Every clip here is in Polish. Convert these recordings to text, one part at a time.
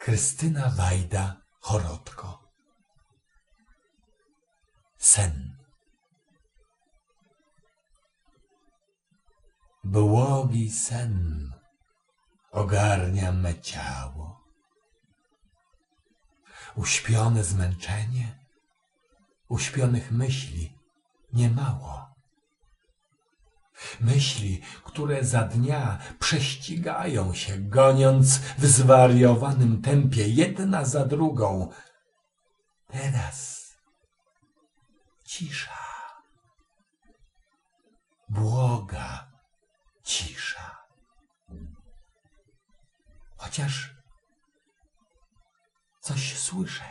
Krystyna Wajda Chorodko Sen Błogi sen ogarnia me ciało. Uśpione zmęczenie, uśpionych myśli niemało. Myśli, które za dnia prześcigają się, goniąc w zwariowanym tempie jedna za drugą. Teraz cisza, błoga cisza. Chociaż coś słyszę.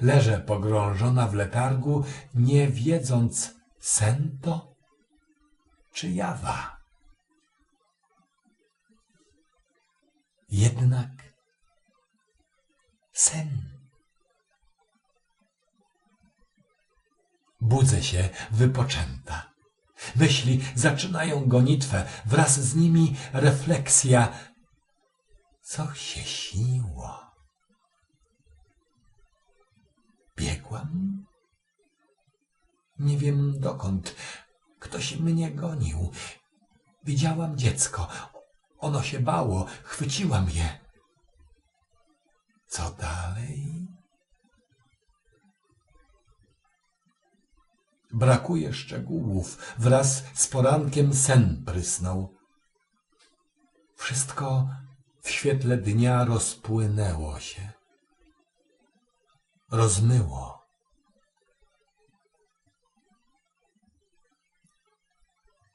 Leżę pogrążona w letargu, nie wiedząc, sen to czy jawa. Jednak sen. Budzę się wypoczęta. Myśli zaczynają gonitwę, wraz z nimi refleksja. Co się śniło? Nie wiem dokąd. Ktoś mnie gonił. Widziałam dziecko. Ono się bało. Chwyciłam je. Co dalej? Brakuje szczegółów. Wraz z porankiem sen prysnął. Wszystko w świetle dnia rozpłynęło się. Rozmyło.